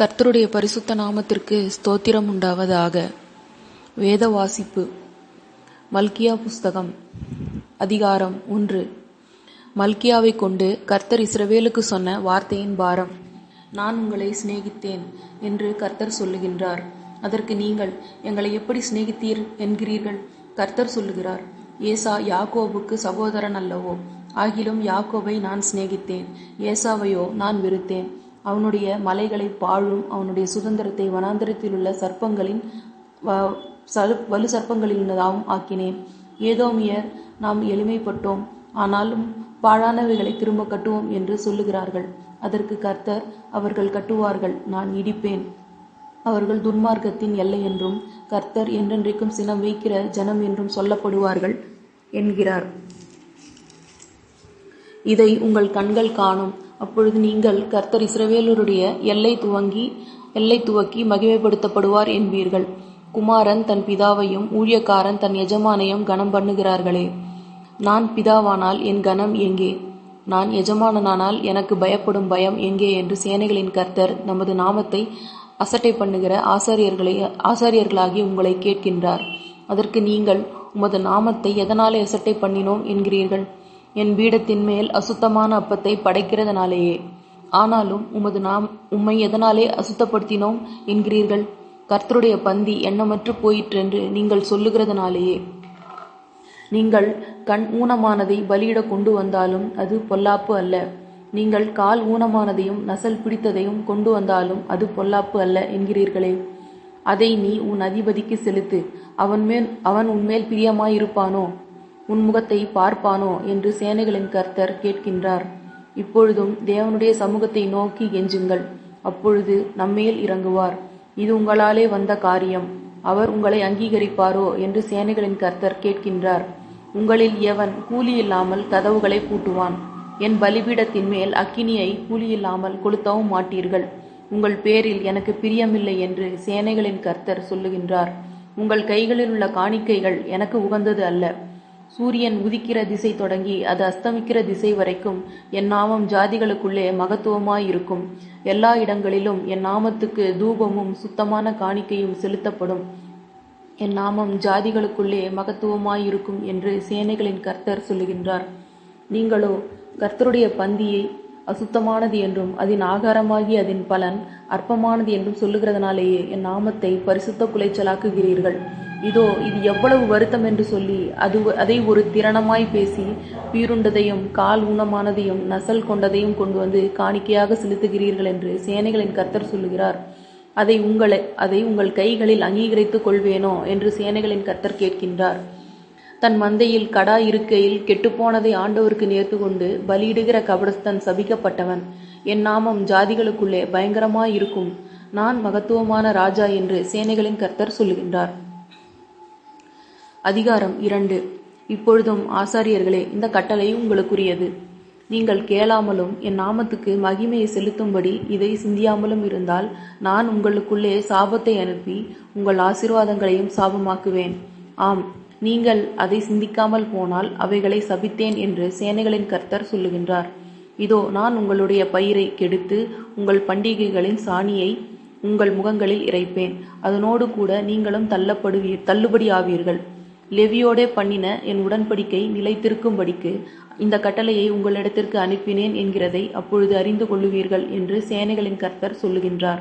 கர்த்தருடைய பரிசுத்த நாமத்திற்கு ஸ்தோத்திரம் உண்டாவதாக. வேத வாசிப்பு மல்கியா புஸ்தகம் அதிகாரம் ஒன்று. மல்கியாவை கொண்டு கர்த்தர் இஸ்ரவேலுக்கு சொன்ன வார்த்தையின் பாரம். நான் உங்களை சிநேகித்தேன் என்று கர்த்தர் சொல்லுகின்றார். அதற்கு நீங்கள் எங்களை எப்படி சிநேகித்தீர் என்கிறீர்கள்? கர்த்தர் சொல்லுகிறார் ஏசா யாக்கோபுக்கு சகோதரன் அல்லவோ? ஆகிலும் யாக்கோபை நான் சிநேகித்தேன். ஏசாவையோ நான் வெறுத்தேன். அவனுடைய மலைகளை பாழும் அவனுடைய சுதந்திரத்தை வனாந்தரத்தில் உள்ள சர்ப்பங்களின் வ- சரு- வலு சர்ப்பங்களினதாகவும் ஆக்கினேன். ஏதோமியர் நாம் எளிமைப்பட்டோம் ஆனாலும் பாழானவைகளை திரும்ப கட்டுவோம் என்று சொல்லுகிறார்கள். அதற்கு கர்த்தர் அவர்கள் கட்டுவார்கள் நான் இடிப்பேன். அவர்கள் துன்மார்க்கத்தின் எல்லை என்றும் கர்த்தர் என்றென்றைக்கும் சினம் வைக்கிற ஜனம் என்றும் சொல்லப்படுவார்கள் என்கிறார். இதை உங்கள் கண்கள் காணும். அப்பொழுது நீங்கள் கர்த்தர் இஸ்ரவேலருடைய எல்லை துவங்கி எல்லை துவக்கி மகிமைப்படுத்தப்படுவார் என்பீர்கள். குமாரன் தன் பிதாவையும் ஊழியக்காரன் தன் எஜமானையும் கனம் பண்ணுகிறார்களே. நான் பிதாவானால் என் கனம் எங்கே? நான் எஜமானனானால் எனக்கு பயப்படும் பயம் எங்கே என்று சேனைகளின் கர்த்தர் நமது நாமத்தை அசட்டை பண்ணுகிற ஆசாரியர்களை ஆசாரியர்களாகி உங்களை கேட்கின்றார். அதற்கு நீங்கள் உமது நாமத்தை எதனாலே அசட்டை பண்ணினோம் என்கிறீர்கள்? என் பீடத்தின் மேல் அசுத்தமான அப்பத்தை படைக்கிறதுனாலேயே. ஆனாலும் உமது நாம் உம்மை எதனாலே அசுத்தப்படுத்தினோம் என்கிறீர்கள்? கர்த்தருடைய பந்தி எண்ணமற்று போயிற்றென்று நீங்கள் சொல்லுகிறதுனாலேயே. நீங்கள் கண் ஊனமானதை பலியிட கொண்டு வந்தாலும் அது பொல்லாப்பு அல்ல. நீங்கள் கால் ஊனமானதையும் நசல் பிடித்ததையும் கொண்டு வந்தாலும் அது பொல்லாப்பு அல்ல என்கிறீர்களே. அதை நீ உன் அதிபதிக்கு செலுத்து. அவன் மேல் அவன் உன்மேல் பிரியமாயிருப்பானோ? உன் முகத்தை பார்ப்பானோ என்று சேனைகளின் கர்த்தர் கேட்கின்றார். இப்பொழுதும் தேவனுடைய சமூகத்தை நோக்கி கெஞ்சுங்கள் அப்பொழுது நம்மேல் இறங்குவார். இது உங்களாலே வந்த காரியம். அவர் உங்களை அங்கீகரிப்பாரோ என்று சேனைகளின் கர்த்தர் கேட்கின்றார். உங்களில் எவன் கூலி இல்லாமல் கதவுகளை பூட்டுவான்? என் பலிபீடத்தின் மேல் அக்கினியை கூலி இல்லாமல் கொளுத்தவும் மாட்டீர்கள். உங்கள் பேரில் எனக்கு பிரியமில்லை என்று சேனைகளின் கர்த்தர் சொல்லுகின்றார். உங்கள் கைகளில் உள்ள காணிக்கைகள் எனக்கு உகந்தது அல்ல. சூரியன் உதிக்கிற திசை தொடங்கி அது அஸ்தமிக்கிற திசை வரைக்கும் என் நாமம் ஜாதிகளுக்குள்ளே மகத்துவமாயிருக்கும் எல்லா இடங்களிலும் என் நாமத்துக்கு தூபமும் சுத்தமான காணிக்கையும் செலுத்தப்படும். என் நாமம் ஜாதிகளுக்குள்ளே மகத்துவமாயிருக்கும் என்று சேனைகளின் கர்த்தர் சொல்லுகின்றார். நீங்களோ கர்த்தருடைய பந்தியை அசுத்தமானது என்றும் அதன் ஆகாரமாகி அதன் பலன் அற்பமானது என்றும் சொல்லுகிறதுனாலேயே என் நாமத்தை பரிசுத்த குலைச்சலாக்குகிறீர்கள். இதோ இது எவ்வளவு வருத்தம் என்று சொல்லி அது அதை ஒரு திறனமாய் பேசி பீருண்டதையும் கால் ஊனமானதையும் நசல் கொண்டதையும் கொண்டு வந்து காணிக்கையாக செலுத்துகிறீர்கள் என்று சேனைகளின் கர்த்தர் சொல்லுகிறார். அதை உங்களை அதை உங்கள் கைகளில் அங்கீகரித்துக் கொள்வேனோ என்று சேனைகளின் கர்த்தர் கேட்கின்றார். தன் மந்தையில் கடா இருக்கையில் கெட்டுப்போனதை ஆண்டவருக்கு நேர்த்து கொண்டு பலியிடுகிற கபடஸ்தன் சபிக்கப்பட்டவன். என் நாமம் ஜாதிகளுக்குள்ளே பயங்கரமாயிருக்கும். நான் மகத்துவமான ராஜா என்று சேனைகளின் கர்த்தர் சொல்லுகின்றார். அதிகாரம் இரண்டு. இப்பொழுதும் ஆசாரியர்களே இந்த கட்டளை உங்களுக்குரியது. நீங்கள் கேளாமலும் என் நாமத்துக்கு மகிமையை செலுத்தும்படி இதை சிந்தியாமலும் இருந்தால் நான் உங்களுக்குள்ளே சாபத்தை அனுப்பி உங்கள் ஆசீர்வாதங்களையும் சாபமாக்குவேன். ஆம் நீங்கள் அதை சிந்திக்காமல் போனால் அவைகளை சபித்தேன் என்று சேனைகளின் கர்த்தர் சொல்லுகின்றார். இதோ நான் உங்களுடைய பயிரை கெடுத்து உங்கள் பண்டிகைகளின் சாணியை உங்கள் முகங்களில் இறைப்பேன். அதனோடு கூட நீங்களும் தள்ளப்படுவீர் தள்ளுபடியாவீர்கள். லெவியோடே பண்ணின என் உடன்படிக்கை நிலைத்திருக்கும்படிக்கு இந்த கட்டளையை உங்களிடத்திற்கு அனுப்பினேன் என்கிறதை அப்பொழுது அறிந்து கொள்ளுவீர்கள் என்று சேனைகளின் கர்த்தர் சொல்லுகின்றார்.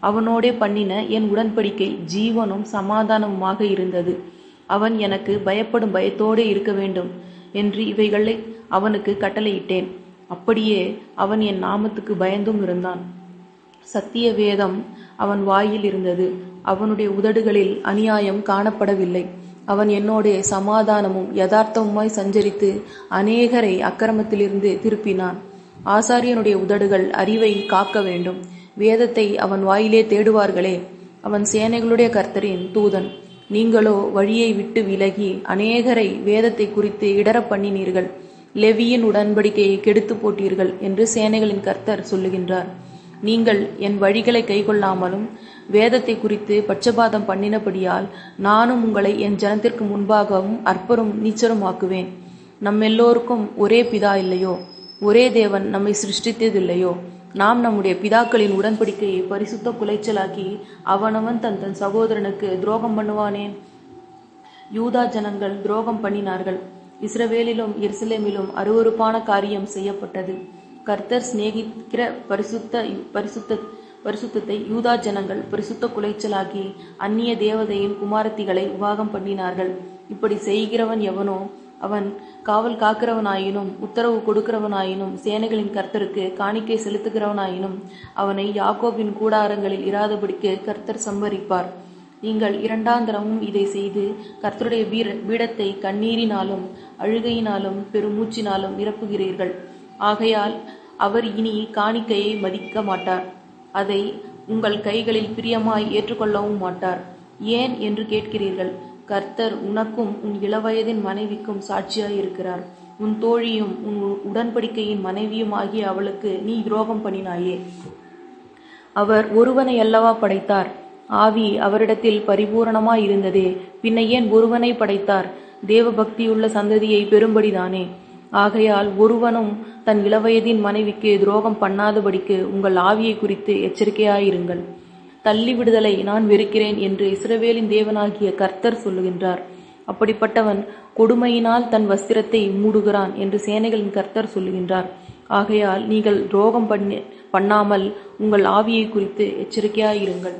அவனோடே பண்ணின என் உடன்படிக்கை ஜீவனும் சமாதானமுமாக இருந்தது. அவன் எனக்கு பயப்படும் பயத்தோடே இருக்க வேண்டும் என்று இவைகளை அவனுக்கு கட்டளையிட்டேன். அப்படியே அவன் என் நாமத்துக்கு பயந்தும் இருந்தான். சத்திய வேதம் அவன் வாயில் இருந்தது. அவனுடைய உதடுகளில் அநியாயம் காணப்படவில்லை. அவன் என்னோடே சமாதானமும் யதார்த்தமுமாய் சஞ்சரித்து அநேகரை அக்கிரமத்திலிருந்து திருப்பினான். ஆசாரியனுடைய உதடுகள் அறிவை காக்க வேண்டும். வேதத்தை அவன் வாயிலே தேடுவார்களே. அவன் சேனைகளுடைய கர்த்தரின் தூதன். நீங்களோ வழியை விட்டு விலகி அநேகரை வேதத்தை குறித்து இடர பண்ணினீர்கள். லெவியின் உடன்படிக்கையை கெடுத்து போட்டீர்கள் என்று சேனைகளின் கர்த்தர் சொல்லுகின்றார். நீங்கள் என் வழிகளை கைக்கொள்ளாமலும் வேதத்தை குறித்து பட்சபாதம் பண்ணினபடியால் நானும் உங்களை என் ஜனத்திற்கு முன்பாகவும் அற்பரும் நீச்சருமாக்குவேன். நம்மெல்லோருக்கும் ஒரே பிதா இல்லையோ? ஒரே தேவன் நம்மை சிருஷ்டித்ததில்லையோ? நாம் நம்முடைய பிதாக்களின் உடன்படிக்கையை பரிசுத்த குலைச்சலாக்கி அவனவன் தன் தன் சகோதரனுக்கு துரோகம் பண்ணுவானேன் யூதா ஜனங்கள் துரோகம் பண்ணினார்கள். இஸ்ரவேலிலும் எருசலேமிலும் அருவருப்பான காரியம் செய்யப்பட்டது. கர்த்தர் சிநேகிக்கிற பரிசுத்த பரிசுத்த பரிசுத்தத்தை யூதா ஜனங்கள் பரிசுத்த குலைச்சலாக்கி அந்நிய தேவதையின் குமாரத்திகளை விவாகம் பண்ணினார்கள். இப்படி செய்கிறவன் எவனோ அவன் காவல் காக்கிறவனாயினும் உத்தரவு கொடுக்கிறவனாயினும் சேனைகளின் கர்த்தருக்கு காணிக்கை செலுத்துகிறவனாயினும் அவனை யாக்கோபின் கூடாரங்களில் இராதபடிக்கு கர்த்தர் சம்பரிப்பார் நீங்கள் இரண்டாந்தரமும் இதை செய்து கர்த்தருடைய வீர பீடத்தை கண்ணீரினாலும் அழுகையினாலும் பெருமூச்சினாலும் நிரப்புகிறீர்கள். ஆகையால் அவர் இனி காணிக்கையை மதிக்க மாட்டார் அதை உங்கள் கைகளில் பிரியமாய் ஏற்றுக்கொள்ளவும் மாட்டார். ஏன் என்று கேட்கிறீர்கள்? கர்த்தர் உனக்கும் உன் இளவயதின் மனைவிக்கும் சாட்சியாயிருக்கிறார். உன் தோழியும் உன் உடன்படிக்கையின் மனைவியும் ஆகிய அவளுக்கு நீ துரோகம் பண்ணினாயே. அவர் ஒருவனை அல்லவா படைத்தார்? ஆவி அவரிடத்தில் பரிபூரணமாய் இருந்ததே பின்ன ஏன் ஒருவனை படைத்தார்? தேவபக்தியுள்ள சந்ததியை பெறும்படிதானே ஆகையால் ஒருவனும் தன் இளவயதின் மனைவிக்கு துரோகம் பண்ணாதபடிக்கு உங்கள் ஆவியை குறித்து எச்சரிக்கையாயிருங்கள். தள்ளி விடுதலை நான் வெறுக்கிறேன் என்று இஸ்ரவேலின் தேவனாகிய கர்த்தர் சொல்லுகின்றார். அப்படிப்பட்டவன் கொடுமையினால் தன் வஸ்திரத்தை மூடுகிறான் என்று சேனைகளின் கர்த்தர் சொல்லுகின்றார். ஆகையால் நீங்கள் துரோகம் பண்ணி பண்ணாமல் உங்கள் ஆவியை குறித்து எச்சரிக்கையாயிருங்கள்.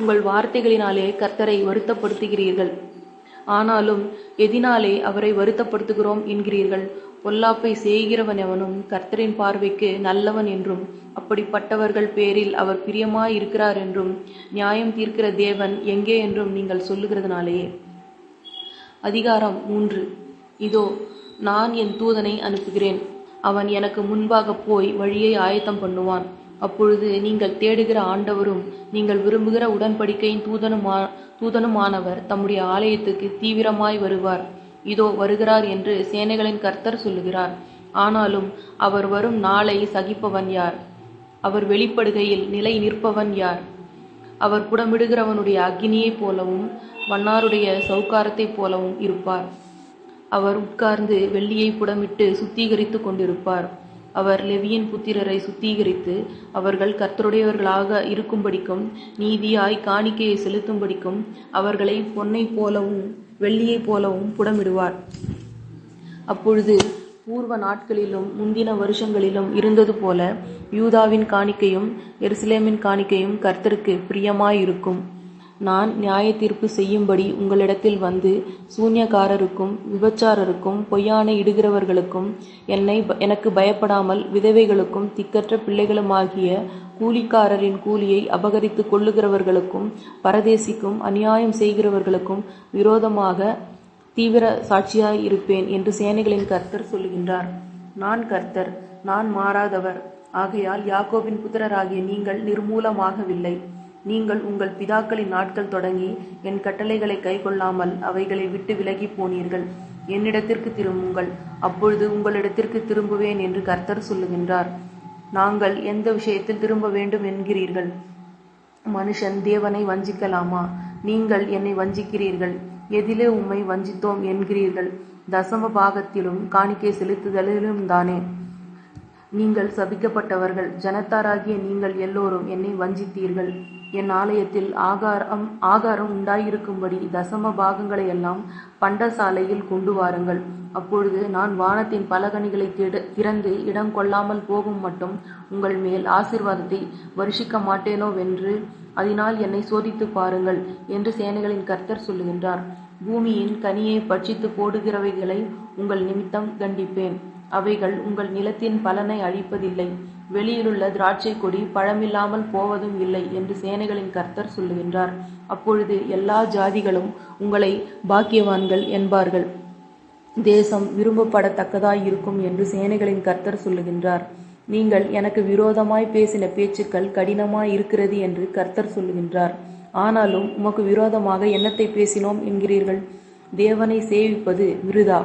உங்கள் வார்த்தைகளினாலே கர்த்தரை வருத்தப்படுத்துகிறீர்கள். ஆனாலும் எதினாலே அவரை வருத்தப்படுத்துகிறோம் என்கிறீர்கள். பொல்லாப்பை செய்கிறவன் எவனும் கர்த்தரின் பார்வைக்கு நல்லவன் என்றும் அப்படிப்பட்டவர்கள் பேரில் அவர் பிரியமாயிருக்கிறார் என்றும் நியாயம் தீர்க்கிற தேவன் எங்கே என்றும் நீங்கள் சொல்லுகிறதுனாலேயே. அதிகாரம் மூன்று. இதோ நான் என் தூதனை அனுப்புகிறேன். அவன் எனக்கு முன்பாக போய் வழியை ஆயத்தம் பண்ணுவான். அப்பொழுது நீங்கள் தேடுகிற ஆண்டவரும் நீங்கள் விரும்புகிற உடன்படிக்கையின் தூதனுமா தூதனுமானவர் தம்முடைய ஆலயத்துக்கு தீவிரமாய் வருவார். இதோ வருகிறார் என்று சேனைகளின் கர்த்தர் சொல்லுகிறார். ஆனாலும் அவர் வரும் நாளை சகிப்பவன் யார்? அவர் வெளிப்படுகையில் நிலை நிற்பவன் யார்? அவர் புடமிடுகிறவனுடைய அக்னியைப் போலவும் வண்ணாருடைய சவுக்காரத்தைப் போலவும் இருப்பார். அவர் உட்கார்ந்து வெள்ளியை புடமிட்டு சுத்திகரித்து கொண்டிருப்பார். அவர் லெவியின் புத்திரரை சுத்திகரித்து அவர்கள் கர்த்தருடையவர்களாக இருக்கும்படிக்கும் நீதியாய் காணிக்கையை செலுத்தும்படிக்கும் அவர்களை பொன்னைப் போலவும் வெள்ளியைப் போலவும் புடமிடுவார். அப்பொழுது பூர்வ நாட்களிலும் முந்தின வருஷங்களிலும் இருந்தது போல யூதாவின் காணிக்கையும் எருசலேமின் காணிக்கையும் கர்த்தருக்கு பிரியமாயிருக்கும். நான் நியாய தீர்ப்பு செய்யும்படி உங்களிடத்தில் வந்து சூன்யக்காரருக்கும் விபச்சாரருக்கும் பொய்யானை இடுகிறவர்களுக்கும் என்னை எனக்கு பயப்படாமல் விதவைகளுக்கும் திக்கற்ற பிள்ளைகளுமாகிய கூலிக்காரரின் கூலியை அபகரித்து கொள்ளுகிறவர்களுக்கும் பரதேசிக்கும் அநியாயம் செய்கிறவர்களுக்கும் விரோதமாக தீவிர சாட்சியாய் இருப்பேன் என்று சேனைகளின் கர்த்தர் சொல்லுகின்றார். நான் கர்த்தர் நான் மாறாதவர். ஆகையால் யாக்கோபின் புத்திரராகிய நீங்கள் நிர்மூலமாகவில்லை. நீங்கள் உங்கள் பிதாக்களின் நாட்கள் தொடங்கி என் கட்டளைகளை கைக்கொள்ளாமல் அவைகளை விட்டு விலகி போனீர்கள். என்னிடத்திற்கு திரும்புங்கள். அப்பொழுது உங்களிடத்திற்கு திரும்புவேன் என்று கர்த்தர் சொல்லுகின்றார். நாங்கள் எந்த விஷயத்தில் திரும்ப வேண்டும் என்கிறீர்கள்? மனுஷன் தேவனை வஞ்சிக்கலாமா? நீங்கள் என்னை வஞ்சிக்கிறீர்கள். எதிலே உம்மை வஞ்சித்தோம் என்கிறீர்கள். தசம பாகத்திலும் காணிக்கை செலுத்துதலிலும் தானே. நீங்கள் சபிக்கப்பட்டவர்கள். ஜனத்தாராகிய நீங்கள் எல்லோரும் என்னை வஞ்சித்தீர்கள். என் ஆலயத்தில் ஆகாரம் ஆகாரம் உண்டாயிருக்கும்படி தசம பாகங்களையெல்லாம் பண்டசாலையில் கொண்டு வாருங்கள். அப்பொழுது நான் வானத்தின் பலகணிகளை திட திறந்து இடம் கொள்ளாமல் போகும் மட்டும் உங்கள் மேல் ஆசிர்வாதத்தை வருஷிக்க மாட்டேனோவென்று அதனால் என்னை சோதித்து பாருங்கள் என்று சேனைகளின் கர்த்தர் சொல்லுகின்றார். பூமியின் கனியை பட்சித்து போடுகிறவைகளை உங்கள் நிமித்தம் கண்டிப்பேன். அவைகள் உங்கள் நிலத்தின் பலனை அழிப்பதில்லை. வெளியிலுள்ள திராட்சை கொடி பழமில்லாமல் போவதும் இல்லை என்று சேனைகளின் கர்த்தர் சொல்லுகின்றார். அப்பொழுது எல்லா ஜாதிகளும் உங்களை பாக்கியவான்கள் என்பார்கள். தேசம் விரும்பப்படத்தக்கதாய் இருக்கும் என்று சேனைகளின் கர்த்தர் சொல்லுகின்றார். நீங்கள் எனக்கு விரோதமாய் பேசின பேச்சுக்கள் கடினமாய் இருக்கிறது என்று கர்த்தர் சொல்லுகின்றார். ஆனாலும் உமக்கு விரோதமாக என்னத்தை பேசினோம் என்கிறீர்கள்? தேவனை சேவிப்பது விருதா?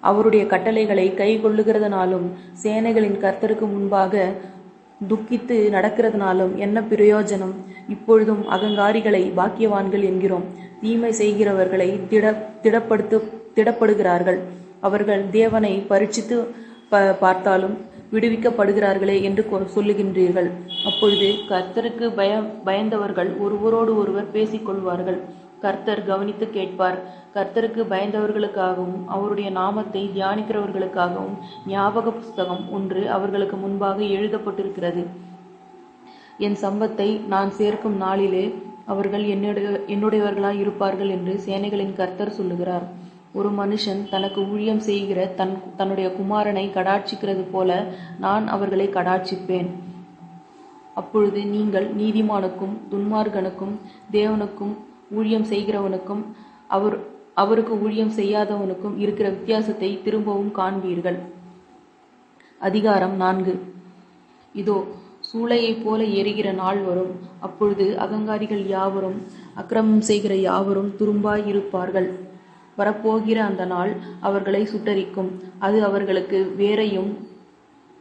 அவருடைய கட்டளைகளை கை கொள்ளுகிறதுனாலும் சேனைகளின் கர்த்தருக்கு முன்பாக துக்கித்து நடக்கிறதுனாலும் என்ன பிரயோஜனம்? இப்பொழுதும் அகங்காரிகளை பாக்கியவான்கள் என்கிறோம். தீமை செய்கிறவர்களை திட திடப்படுத்து திடப்படுகிறார்கள். அவர்கள் தேவனை பரீட்சித்து ப பார்த்தாலும் விடுவிக்கப்படுகிறார்களே என்று கொ- சொல்லுகின்றீர்கள். அப்பொழுது கர்த்தருக்கு பய பயந்தவர்கள் ஒருவரோடு ஒருவர் பேசிக்கொள்வார்கள். கர்த்தர் கவனித்து கேட்பார். கர்த்தருக்கு பயந்தவர்களுக்காகவும் அவருடைய நாமத்தை தியானிக்கிறவர்களுக்காகவும் ஞாபக புஸ்தகம் ஒன்று அவர்களுக்கு முன்பாக எழுதப்பட்டிருக்கிறது. என் சம்பத்தை நான் சேர்க்கும் நாளிலே அவர்கள் என்னுடைய என்னுடையவர்களாய் இருப்பார்கள் என்று சேனைகளின் கர்த்தர் சொல்லுகிறார். ஒரு மனுஷன் தனக்கு ஊழியம் செய்கிற தன் தன்னுடைய குமாரனை கடாட்சிக்கிறது போல நான் அவர்களை கடாட்சிப்பேன். அப்பொழுது நீங்கள் நீதிமானுக்கும் துன்மார்கனுக்கும் தேவனுக்கும் ஊழியம் செய்கிறவனுக்கும் அவர் அவருக்கு ஊழியம் செய்யாதவனுக்கும் இருக்கிற வித்தியாசத்தை திரும்பவும் காண்பீர்கள். அதிகாரம் நான்கு. இதோ சூளையைப் போல எரிகிற நாள் வரும். அப்பொழுது அகங்காரிகள் யாவரும் அக்கிரமம் செய்கிற யாவரும் துரும்பாய் இருப்பார்கள். வரப்போகிற அந்த நாள் அவர்களை சுட்டரிக்கும். அது அவர்களுக்கு வேரையும்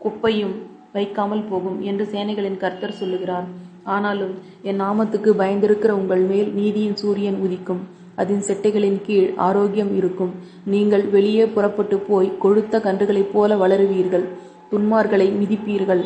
குப்பையும் வைக்காமல் போகும் என்று சேனைகளின் கர்த்தர் சொல்லுகிறார். ஆனாலும் என் நாமத்துக்கு பயந்திருக்கிற உங்கள் மேல் நீதியின் சூரியன் உதிக்கும். அதன் செட்டைகளின் கீழ் ஆரோக்கியம் இருக்கும். நீங்கள் வெளியே புறப்பட்டு போய் கொழுத்த கன்றுகளைப் போல வளருவீர்கள். துன்மார்களை மிதிப்பீர்கள்.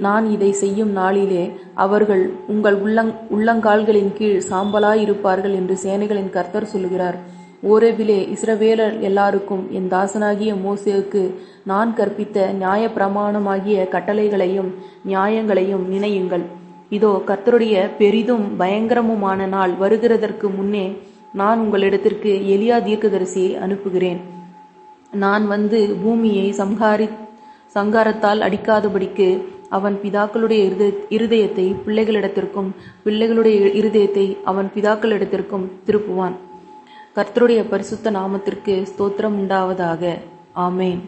நான் இதை செய்யும் நாளிலே அவர்கள் உங்கள் உள்ளங் உள்ளங்கால்களின் கீழ் சாம்பலாயிருப்பார்கள் என்று சேனைகளின் கர்த்தர் சொல்லுகிறார். ஓரேபிலே இஸ்ரவேலர் எல்லாருக்கும் என் தாசனாகிய மோசேவுக்கு நான் கற்பித்த நியாய பிரமாணமாகிய கட்டளைகளையும் நியாயங்களையும் நினையுங்கள். இதோ கர்த்தருடைய பெரிதும் பயங்கரமுமான நாள் வருகிறதற்கு முன்னே நான் உங்களிடத்திற்கு எலியா தீர்க்கதரிசியை அனுப்புகிறேன். நான் வந்து பூமியை சம்ஹாரி சங்காரத்தால் அடிக்காதபடிக்கு அவன் பிதாக்களுடைய இருத- இருதயத்தை பிள்ளைகளிடத்திற்கும் பிள்ளைகளுடைய இருதயத்தை அவன் பிதாக்களிடத்திற்கும் திருப்புவான். கர்த்தருடைய பரிசுத்த நாமத்திற்கு ஸ்தோத்திரம் உண்டாவதாக. ஆமேன்.